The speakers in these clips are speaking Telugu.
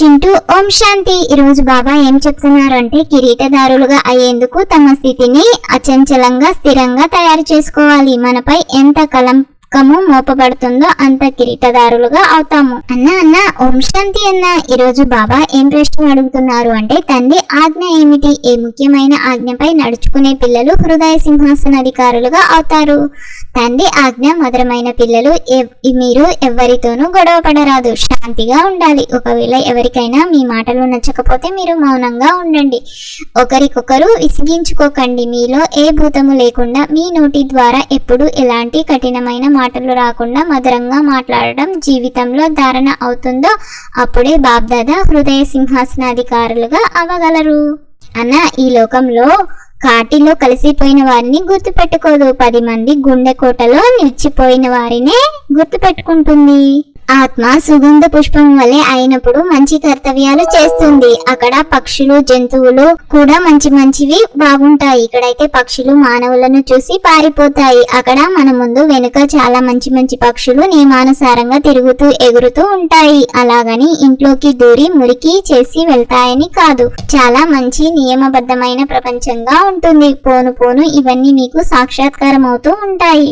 చింటూ ఓం శాంతి. ఈరోజు బాబా ఏం చెప్తున్నారు అంటే కిరీటదారులుగా అయ్యేందుకు తమ స్థితిని అచంచలంగా స్థిరంగా తయారు చేసుకోవాలి. మనపై ఎంత కలంకము మోపబడుతుందో అంత కిరీటదారులుగా అవుతాము. అన్న అన్న ఓం శాంతి అన్న. ఈరోజు బాబా ఏం ప్రశ్న అడుగుతున్నారు అంటే తండ్రి ఆజ్ఞ ఏమిటి? ఏ ముఖ్యమైన ఆజ్ఞపై నడుచుకునే పిల్లలు హృదయ సింహాసనాధికారులుగా అవుతారు? తండ్రి ఆజ్ఞ మధురమైన పిల్లలు మీరు ఎవరితోనూ గొడవ పడరాదు. శాంతిగా ఉండాలి. ఒకవేళ ఎవరికైనా మీ మాటలు నచ్చకపోతే మీరు మౌనంగా ఉండండి. ఒకరికొకరు విసిగించుకోకండి. మీలో ఏ భూతము లేకుండా మీ నోటి ద్వారా ఎప్పుడు ఎలాంటి కఠినమైన మాటలు రాకుండా మధురంగా మాట్లాడడం జీవితంలో ధారణ అవుతుందో అప్పుడే బాబ్దాదా హృదయ సింహాసనాధికారులుగా అవ్వగలరు అన్న ఈ లోకంలో కాటిలో కలిసిపోయిన వారిని గుర్తుపెట్టుకోదు. పది మంది గుండెకోటలో నిలిచిపోయిన వారినే గుర్తుపెట్టుకుంటుంది. ఆత్మ సుగంధ పుష్పం వలె అయినప్పుడు మంచి కర్తవ్యాలు చేస్తుంది. అక్కడ పక్షులు జంతువులు కూడా మంచి మంచివి బాగుంటాయి. ఇక్కడైతే పక్షులు మానవులను చూసి పారిపోతాయి. అక్కడ మన ముందు వెనుక చాలా మంచి మంచి పక్షులు నియమానుసారంగా తిరుగుతూ ఎగురుతూ ఉంటాయి. అలాగని ఇంట్లోకి దూరి మురికి చేసి వెళ్తాయని కాదు. చాలా మంచి నియమబద్ధమైన ప్రపంచంగా ఉంటుంది. పోను పోను ఇవన్నీ మీకు సాక్షాత్కారం అవుతూ ఉంటాయి.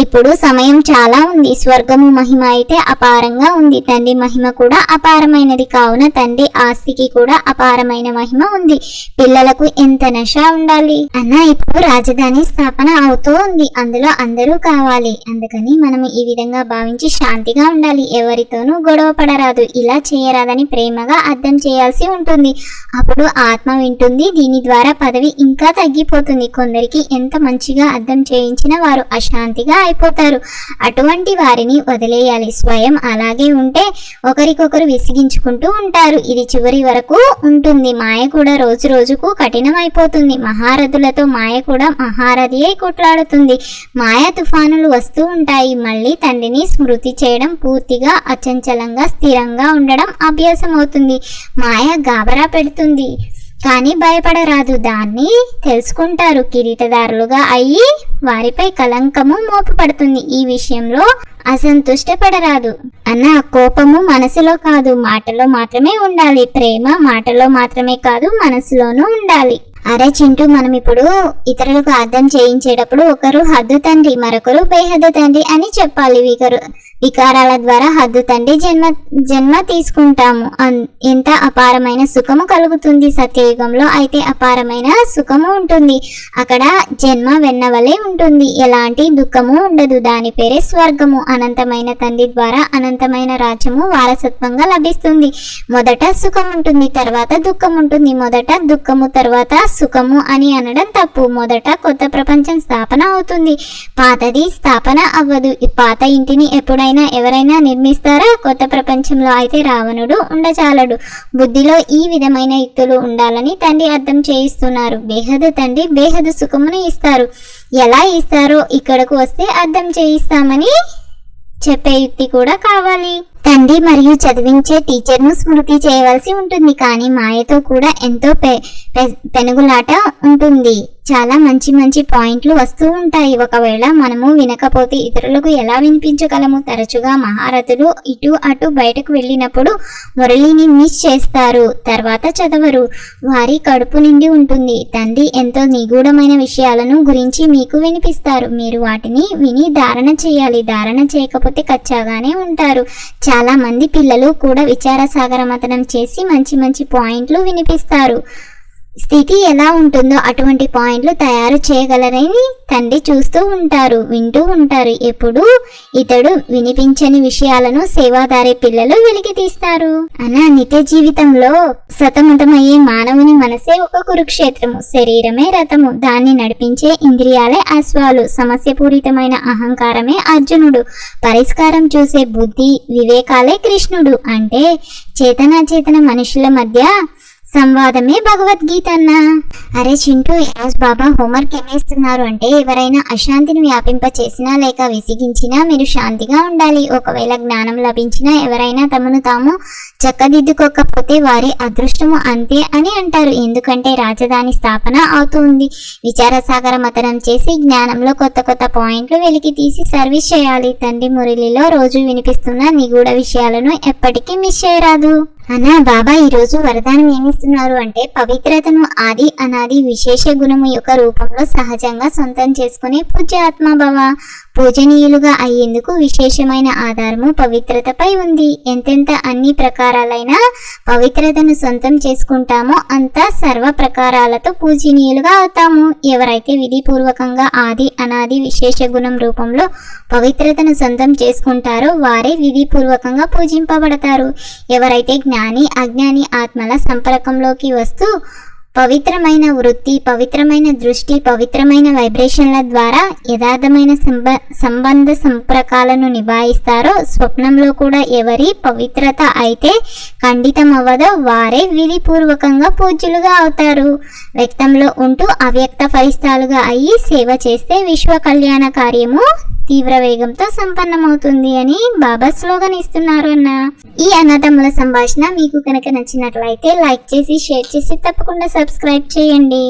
ఇప్పుడు సమయం చాలా ఉంది. స్వర్గము మహిమ అయితే అపారంగా ఉంది తండ్రి. మహిమ కూడా అపారమైనది. కావున తండ్రి ఆస్తికి కూడా అపారమైన మహిమ ఉంది. పిల్లలకు ఎంత నష ఉండాలి? అన్న ఇప్పుడు రాజధాని స్థాపన అవుతూ ఉంది. అందులో అందరూ కావాలి. అందుకని మనం ఈ విధంగా భావించి శాంతిగా ఉండాలి. ఎవరితోనూ గొడవ పడరాదు. ఇలా చేయరాదని ప్రేమగా అర్థం చేయాల్సి ఉంటుంది. అప్పుడు ఆత్మ వింటుంది. దీని ద్వారా పదవి ఇంకా తగ్గిపోతుంది. కొందరికి ఎంత మంచిగా అర్థం చేయించిన వారు అశాంతిగా అయిపోతారు. అటువంటి వారిని వదిలేయాలి. స్వయం అలాగే ఉంటే ఒకరికొకరు విసిగించుకుంటూ ఉంటారు. ఇది చివరి వరకు ఉంటుంది. మాయ కూడా రోజు రోజుకు కఠినమైపోతుంది. మహారథులతో మాయ కూడా మహారథి అయి కొట్లాడుతుంది. మాయ తుఫానులు వస్తూ ఉంటాయి. మళ్ళీ తండ్రిని స్మృతి చేయడం పూర్తిగా అచంచలంగా స్థిరంగా ఉండడం అభ్యాసం అవుతుంది మాయ గాబరా పెడుతుంది. కానీ భయపడరాదు. దాన్ని తెలుసుకుంటారు. కిరీటదారులుగా అయ్యి వారిపై కలంకము మోపబడుతుంది. ఈ విషయంలో అసంతుష్టపడరాదు. అన్న కోపము మనసులో కాదు మాటలో మాత్రమే ఉండాలి. ప్రేమ మాటలో మాత్రమే కాదు మనసులోనూ ఉండాలి. అరే చింటూ మనం ఇప్పుడు ఇతరులకు అర్థం చేయించేటప్పుడు ఒకరు హద్దు తండ్రి మరొకరు బేహద్దు తండ్రి అని చెప్పాలి. వీకరు వికారాల ద్వారా హద్దు తండ్రి జన్మ జన్మ తీసుకుంటాము. ఎంత అపారమైన సుఖము కలుగుతుంది సత్యయుగంలో అయితే అపారమైన సుఖము ఉంటుంది. అక్కడ జన్మ వెన్నవలే ఉంటుంది. ఎలాంటి దుఃఖము ఉండదు. దాని పేరే స్వర్గము. అనంతమైన తండ్రి ద్వారా అనంతమైన రాజ్యము వారసత్వంగా లభిస్తుంది. మొదట సుఖం ఉంటుంది తర్వాత దుఃఖం ఉంటుంది. మొదట దుఃఖము తర్వాత సుఖము అని అనడం తప్పు. మొదట కొత్త ప్రపంచం స్థాపన అవుతుంది. పాతది స్థాపన అవ్వదు. పాత ఇంటిని ఎప్పుడైనా ఎవరైనా నిర్మిస్తారా? కొత్త ప్రపంచంలో అయితే రావణుడు ఉండచాలడు. బుద్ధిలో ఈ విధమైన యుక్తులు ఉండాలని తండ్రి అర్థం చేయిస్తున్నారు. బేహదు తండ్రి బేహదు సుఖమును ఇస్తారు. ఎలా ఇస్తారో ఇక్కడకు వస్తే అర్థం చేయిస్తామని చెప్పే యుక్తి కూడా కావాలి. తండ్రి మరియు చదివించే టీచర్ను స్మృతి చేయవలసి ఉంటుంది. కానీ మాయతో కూడా ఎంతో పె పె- పెనుగులాట ఉంటుంది. చాలా మంచి మంచి పాయింట్లు వస్తూ ఉంటాయి. ఒకవేళ మనము వినకపోతే ఇతరులకు ఎలా వినిపించగలము? తరచుగా మహారథులు ఇటు అటు బయటకు వెళ్ళినప్పుడు మురళిని మిస్ చేస్తారు. తర్వాత చదవరు. వారి కడుపు నిండి ఉంటుంది. తండ్రి ఎంతో నిగూఢమైన విషయాలను గురించి మీకు వినిపిస్తారు. మీరు వాటిని విని ధారణ చేయాలి. ధారణ చేయకపోతే కచ్చాగానే ఉంటారు. చాలా మంది పిల్లలు కూడా విచార మతనం చేసి మంచి మంచి పాయింట్లు వినిపిస్తారు. స్థితి ఎలా ఉంటుందో అటువంటి పాయింట్లు తయారు చేయగలరని తండ్రి చూస్తూ ఉంటారు వింటూ ఉంటారు. ఎప్పుడు ఇతడు వినిపించని విషయాలను సేవాదారి పిల్లలు వెలికి తీస్తారు. అన్న నిత్య జీవితంలో సతమతమయ్యే మానవుని మనసే ఒక కురుక్షేత్రము. శరీరమే రథము. దాన్ని నడిపించే ఇంద్రియాలే అశ్వాలు. సమస్యపూరితమైన అహంకారమే అర్జునుడు. పరిష్కారం చూసే బుద్ధి వివేకాలే కృష్ణుడు. అంటే చేతనాచేతన మనుషుల మధ్య సంవాదమే భగవద్గీత అన్న అరే చింటూ ఈరోజు బాబా హోంవర్క్ ఏమేస్తున్నారు అంటే ఎవరైనా అశాంతిని వ్యాపింప చేసినా లేక విసిగించినా మీరు శాంతిగా ఉండాలి. ఒకవేళ జ్ఞానం లభించినా ఎవరైనా తమను తాము చక్కదిద్దుకోకపోతే వారి అదృష్టము అంతే అని అంటారు. ఎందుకంటే రాజధాని స్థాపన అవుతుంది విచారసాగర మతనం చేసి జ్ఞానంలో కొత్త కొత్త పాయింట్లు వెలికి తీసి సర్వీస్ చేయాలి. తండ్రి మురళిలో రోజు వినిపిస్తున్న నిగూఢ విషయాలను ఎప్పటికీ మిస్ చేయరాదు. అనా బాబా ఈరోజు వరదానం ఏమిస్తున్నారు అంటే పవిత్రతను ఆది అనాది విశేష గుణము యొక్క రూపంలో సహజంగా సొంతం చేసుకునే పూజ్య ఆత్మభవ పూజనీయులుగా అయ్యేందుకు విశేషమైన ఆధారము పవిత్రతపై ఉంది. ఎంతెంత అన్ని ప్రకారాలైన పవిత్రతను సొంతం చేసుకుంటామో అంత సర్వ ప్రకారాలతో పూజనీయులుగా అవుతాము. ఎవరైతే విధిపూర్వకంగా ఆది అనాది విశేష గుణం రూపంలో పవిత్రతను సొంతం చేసుకుంటారో వారే విధిపూర్వకంగా పూజింపబడతారు. ఎవరైతే జ్ఞాని అజ్ఞాని ఆత్మల సంపర్కంలోకి వస్తూ పవిత్రమైన వృత్తి పవిత్రమైన దృష్టి పవిత్రమైన వైబ్రేషన్ల ద్వారా యథార్థమైన సంబ సంబంధ సంపర్కాలను నిభాయిస్తారో స్వప్నంలో కూడా ఎవరి పవిత్రత అయితే ఖండితం అవ్వదో వారే విధిపూర్వకంగా పూజ్యులుగా అవుతారు. వ్యక్తంలో ఉంటూ అవ్యక్త ఫలిస్తాలుగా అయ్యి సేవ చేస్తే విశ్వ కళ్యాణ కార్యము తీవ్ర వేగంతో సంపన్నమవుతుంది అని బాబా స్లోగన్ ఇస్తున్నారు అన్న. ఈ అన్నదమ్ముల సంభాషణ మీకు కనుక నచ్చినట్లయితే లైక్ చేసి షేర్ చేసి తప్పకుండా సబ్స్క్రైబ్ చేయండి.